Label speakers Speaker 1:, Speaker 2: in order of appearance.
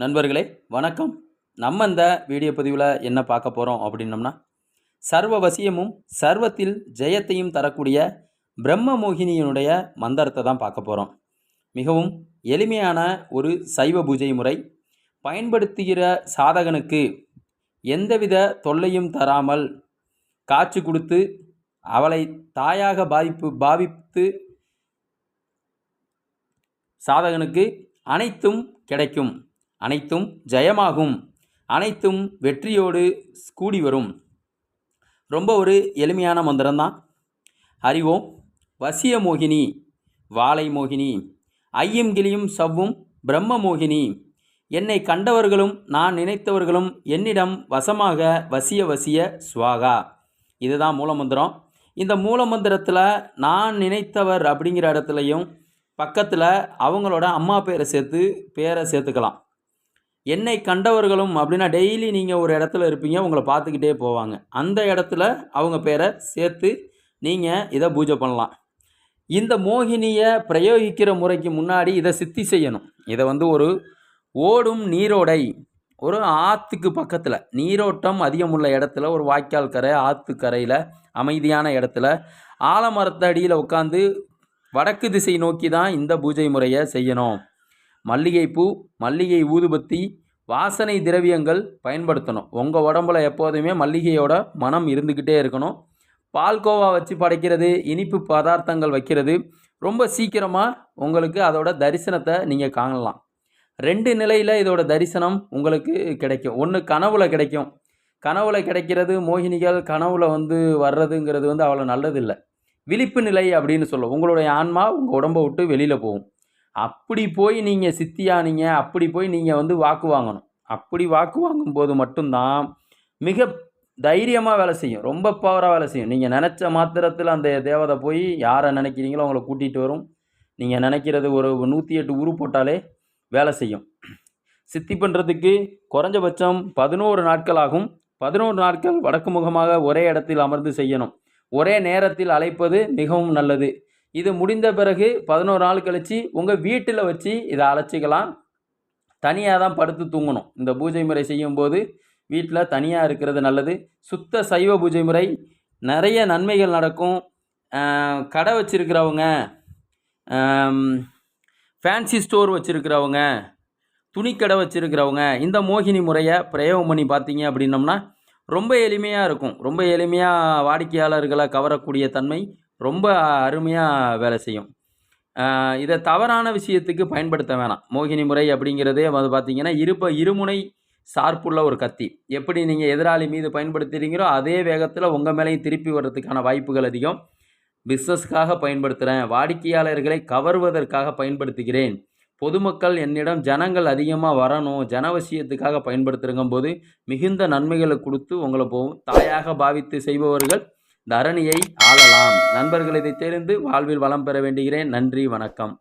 Speaker 1: நண்பர்களே வணக்கம். நம்ம இந்த வீடியோ பதிவில் என்ன பார்க்க போகிறோம் அப்படின்னம்னா சர்வ வசியமும் சர்வத்தில் ஜெயத்தையும் தரக்கூடிய பிரம்ம மோகினியினுடைய மந்திரத்தை தான் பார்க்க போகிறோம் மிகவும் எளிமையான ஒரு சைவ பூஜை முறை. பயன்படுத்துகிற சாதகனுக்கு எந்தவித தொல்லையும் தராமல் காட்சி கொடுத்து அவளை தாயாக பாதிப்பு பாவித்து சாதகனுக்கு அனைத்தும் கிடைக்கும். அனைத்தும் ஜெயமாகும். அனைத்தும் வெற்றியோடு கூடி வரும் ரொம்ப ஒரு எளிமையான மந்திரம்தான். அறிவோம் வசிய மோகினி வாழை மோகினி ஐயும் கிளியும் சவ்வும் பிரம்ம மோகினி. என்னை கண்டவர்களும் நான் நினைத்தவர்களும் என்னிடம் வசமாக வசிய வசிய சுவாகா. இதுதான் மூலமந்திரம். இந்த மூலமந்திரத்தில் நான் நினைத்தவர் அப்படிங்கிற இடத்துலையும் பக்கத்தில் அவங்களோட அம்மா பேரை சேர்த்து பேரை சேர்த்துக்கலாம். என்னை கண்டவர்களும் அப்படின்னா டெய்லி நீங்கள் ஒரு இடத்துல இருப்பீங்க உங்களை பார்த்துக்கிட்டே போவாங்க. அந்த இடத்துல அவங்க பேரை சேர்த்து நீங்கள் இதை பூஜை பண்ணலாம். இந்த மோகினியை பிரயோகிக்கிற முறைக்கு முன்னாடி இதை சித்தி செய்யணும். இதை வந்து ஒரு ஓடும் நீரோடை. ஒரு ஆற்றுக்கு பக்கத்தில் நீரோட்டம் அதிகமுள்ள இடத்துல ஒரு வாய்க்கால் கரை ஆற்று கரையில் அமைதியான இடத்துல ஆலமரத்தடியில் உட்காந்து வடக்கு திசை நோக்கி தான் இந்த பூஜை முறையை செய்யணும். மல்லிகைப்பூ மல்லிகை ஊதுபத்தி வாசனை திரவியங்கள் பயன்படுத்தணும். உங்கள் உடம்புல எப்போதுமே மல்லிகையோட மனம் இருந்துக்கிட்டே இருக்கணும். பால்கோவா வச்சு படைக்கிறது இனிப்பு பதார்த்தங்கள் வைக்கிறது ரொம்ப சீக்கிரமாக உங்களுக்கு அதோட தரிசனத்தை நீங்கள் காணலாம். ரெண்டு நிலையில் இதோட தரிசனம் உங்களுக்கு கிடைக்கும். ஒன்று கனவுல கிடைக்கும். கனவுல கிடைக்கிறது மோகினிகள் கனவுல வந்து வர்றதுங்கிறது வந்து அவ்வளோ நல்லதில்லை. விழிப்பு நிலை அப்படின்னு சொல்லுவோம். உங்களுடைய ஆன்மா உங்கள் உடம்பை விட்டு வெளியில் போகும். அப்படி போய் நீங்கள் சித்தியானீங்க அப்படி போய் நீங்கள் வந்து வாக்கு வாங்கணும். அப்படி வாக்கு வாங்கும்போது மட்டும்தான் மிக தைரியமாக வேலை செய்யும். ரொம்ப பவராக வேலை செய்யும். நீங்கள் நினச்ச மாத்திரத்தில் அந்த தேவதை போய் யாரை நினைக்கிறீங்களோ அவங்கள கூட்டிகிட்டு வரும். நீங்கள் நினைக்கிறது ஒரு நூற்றி எட்டு உரு போட்டாலே வேலை செய்யும். சித்தி பண்ணுறதுக்கு குறைஞ்சபட்சம் பதினோரு நாட்கள் ஆகும். பதினோரு நாட்கள் வடக்கு முகமாக ஒரே இடத்தில் அமர்ந்து செய்யணும். ஒரே நேரத்தில் அழைப்பது மிகவும் நல்லது. இது முடிந்த பிறகு பதினோரு நாள் கழித்து உங்கள் வீட்டில் வச்சு இதை அழைச்சிக்கலாம் தனியாக தான் படுத்து தூங்கணும். இந்த பூஜை முறை செய்யும்போது வீட்டில் தனியாக இருக்கிறது நல்லது. சுத்த சைவ பூஜை முறை. நிறைய நன்மைகள் நடக்கும். கடை வச்சுருக்கிறவங்க ஃபேன்சி ஸ்டோர் வச்சுருக்கிறவங்க துணிக்கடை வச்சுருக்கிறவங்க இந்த மோகினி முறையை பிரயோகம் பண்ணி பார்த்தீங்க அப்படின்னம்னா ரொம்ப எளிமையாக இருக்கும். ரொம்ப எளிமையாக வாடிக்கையாளர்களை கவரக்கூடிய தன்மை. ரொம்ப அருமையாக வேலை செய்யும். இதை தவறான விஷயத்துக்கு பயன்படுத்த வேணாம். மோகினி முறை அப்படிங்கிறதே வந்து பார்த்தீங்கன்னா இருப்ப இருமுனை சார்புள்ள ஒரு கத்தி. எப்படி நீங்கள் எதிராளி மீது பயன்படுத்துகிறீங்களோ அதே வேகத்தில் உங்கள் மேலேயும் திருப்பி வர்றதுக்கான வாய்ப்புகள் அதிகம். பிஸ்னஸ்க்காக பயன்படுத்துகிறேன் வாடிக்கையாளர்களை கவர்வதற்காக பயன்படுத்துகிறேன். பொதுமக்கள் என்னிடம் ஜனங்கள் அதிகமாக வரணும். ஜனவசியத்துக்காக பயன்படுத்துகிறங்கும் போது மிகுந்த நன்மைகளை கொடுத்து உங்களை போகும் தாயாக பாவித்து செய்பவர்கள் தரணியை ஆளலாம். நண்பர்கள் இதை தெரிந்து வாழ்வில் வளம் பெற வேண்டுகிறேன். நன்றி வணக்கம்.